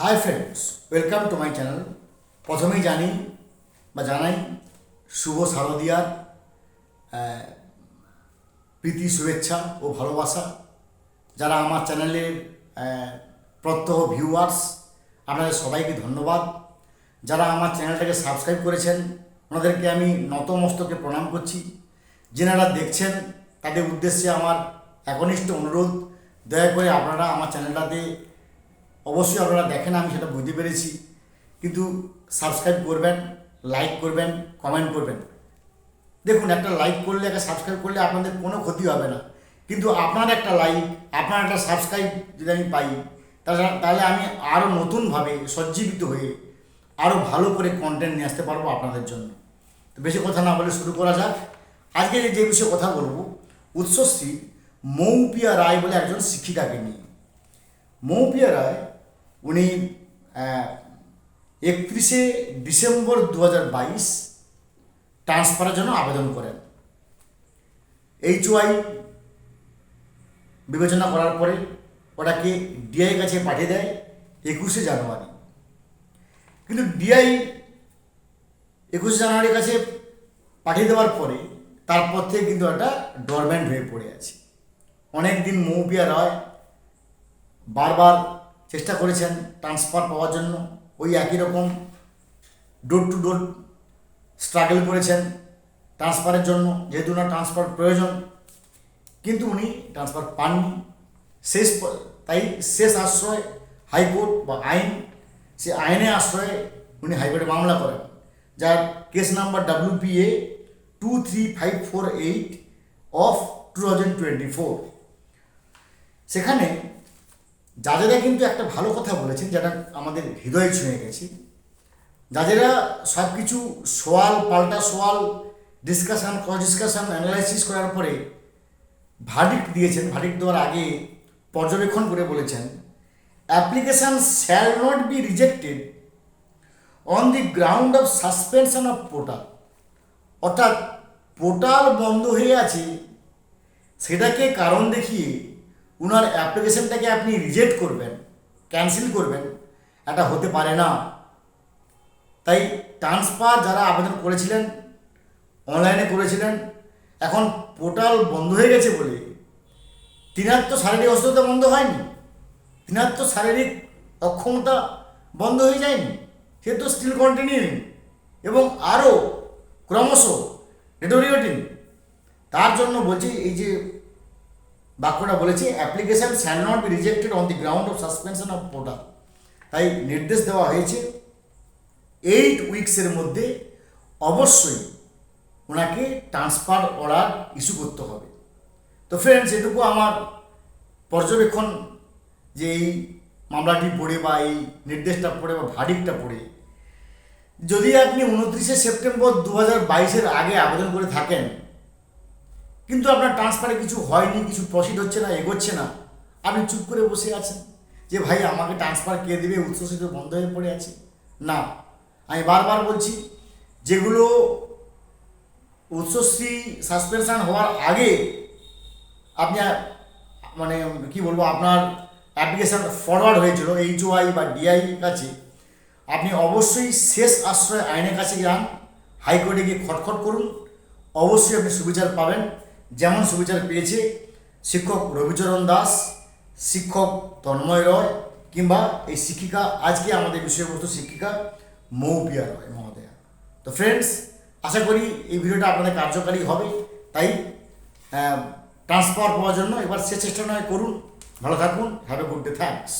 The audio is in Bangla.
Hi friends welcome to my channel প্রথমেই জানি বা জানাই, শুভ শারদিয়ার প্রীতি, শুভেচ্ছা ও ভালোবাসা। যারা আমার চ্যানেলের প্রত্যহ ভিউয়ার্স আপনাদের সবাইকে ধন্যবাদ। যারা আমার চ্যানেলটাকে সাবস্ক্রাইব করেছেন, ওনাদেরকে আমি নতমস্তকে প্রণাম করছি। যেনারা দেখছেন, তাদের উদ্দেশ্যে আমার একনিষ্ঠ অনুরোধ, দয়া করে আপনারা আমার চ্যানেলটাতে অবশ্যই আপনারা দেখেন, আমি সেটা বুঝতে পেরেছি। কিন্তু সাবস্ক্রাইব করবেন লাইক করবেন কমেন্ট করবেন। দেখুন, একটা লাইক করলে, একটা সাবস্ক্রাইব করলে আপনাদের কোনো ক্ষতি হবে না। কিন্তু আপনার একটা লাইক আপনার একটা সাবস্ক্রাইব যদি আমি পাই, তাহলে আমি আরও নতুনভাবে সজ্জীবিত হয়ে আরও ভালো করে কন্টেন্ট নিয়ে আসতে পারব আপনাদের জন্য। তো বেশি কথা না বলে শুরু করা যাক। আজকে যে বিষয়ে কথা বলব, উৎসশ্রী মৌপিয়া রায় বলে একজন শিক্ষিকাকে নিয়ে। মৌপিয়া রায় উনি একত্রিশে ডিসেম্বর দু বাইশ ট্রান্সফারের জন্য আবেদন করেন। এইচ ওয়াই বিবেচনা করার পরে ওটাকে ডিআই কাছে পাঠিয়ে দেয় একুশে জানুয়ারি। কিন্তু ডিআই একুশে জানুয়ারির কাছে পাঠিয়ে দেওয়ার পরে তারপর থেকে কিন্তু একটা ডরম্যান্ট হয়ে পড়ে আছে। অনেক দিন মৌপিয়া রায় বারবার চেষ্টা করেছেন ট্রান্সফার পাওয়ার জন্য। ওই একই রকম ডোর টু ডোর স্ট্রাগল করেছেন ট্রান্সফারের জন্য, যেহেতু না ট্রান্সফার প্রয়োজন। কিন্তু উনি ট্রান্সফার পাননি। শেষ তাই শেষ আশ্রয় হাইকোর্ট বা আইন, সে আইনে আশ্রয়ে উনি হাইকোর্টে মামলা করেন। যার case number WPA two three five four eight of two thousand twenty four সেখানে জাজেরা কিন্তু একটা ভালো কথা বলেছেন যেটা আমাদের হৃদয় ছুঁয়ে গেছে। জাজেরা সব কিছু সোয়াল, পাল্টা সোয়াল ডিসকাশন ক্রস ডিসকাশন অ্যানালাইসিস করার পরে ভার্ডিক্ট দিয়েছেন। ভার্ডিক্ট দেওয়ার আগে পর্যবেক্ষণ করে বলেছেন application shall not be rejected on the ground of suspension of portal অর্থাৎ পোর্টাল বন্ধ হয়ে আছে, সেটাকে কারণ দেখিয়ে উনার অ্যাপ্লিকেশনটাকে আপনি রিজেক্ট করবেন ক্যান্সেল করবেন, এটা হতে পারে না। তাই ট্রান্সফার যারা আবেদন করেছিলেন অনলাইনে করেছিলেন, এখন পোর্টাল বন্ধ হয়ে গেছে বলে তিনার তো শারীরিক অসুস্থতা বন্ধ হয়নি? তিনার তো শারীরিক অক্ষমতা বন্ধ হয়ে যায়নি? সে তো স্টিল কন্টিনিউইং এবং আরও ক্রমশ রেটোরিয়েটিং তার জন্য বলছি, এই যে বাক্যটা বলেছে application shall not be rejected on the ground of suspension of portal তাই নির্দেশ দেওয়া হয়েছে এইট উইকসের মধ্যে অবশ্যই ওনাকে ট্রান্সফার অর্ডার ইস্যু করতে হবে। তো ফ্রেন্ডস এটুকু আমার পর্যবেক্ষণ যে এই মামলাটি পড়ে বা এই নির্দেশটা পড়ে বা ভার্ডিকটা পড়ে। যদি আপনি উনত্রিশে সেপ্টেম্বর দু হাজার বাইশের আগে আবেদন করে থাকেন কিন্তু আপনার ট্রান্সফারে কিছু হয়নি, কিছু প্রসিড হচ্ছে না, এগোচ্ছে না। আপনি চুপ করে বসে আছেন যে, ভাই, আমাকে ট্রান্সফার কে দেবে? উচ্চশিত বন্ধ হয়ে পড়ে আছে। না। আমি বারবার বলছি, যেগুলো উচ্চশ্রী সাসপেনশান হওয়ার আগে আপনি মানে কি বলব, আপনার অ্যাপ্লিকেশান ফরওয়ার্ড হয়েছিল এইচ ওয়াই বা ডিআই কাছে, আপনি অবশ্যই শেষ আশ্রয় আইনের কাছে যান, হাইকোর্টে গিয়ে খটখট করুন, অবশ্যই আপনি সুবিচার পাবেন। যেমন সুবিচার পেয়েছে শিক্ষক রবিচরণ দাস, শিক্ষক তন্ময় রয়, কিংবা এই শিক্ষিকা, আজকে আমাদের বিষয়বস্তু শিক্ষিকা মৌপিয়া রয় মহোদয়া। তো ফ্রেন্ডস আশা করি এই ভিডিওটা আপনাদের কার্যকারী হবে। তাই ট্রান্সফার পাওয়ার জন্য এবার সে চেষ্টা নয় করুন। ভালো থাকুন have a good day thanks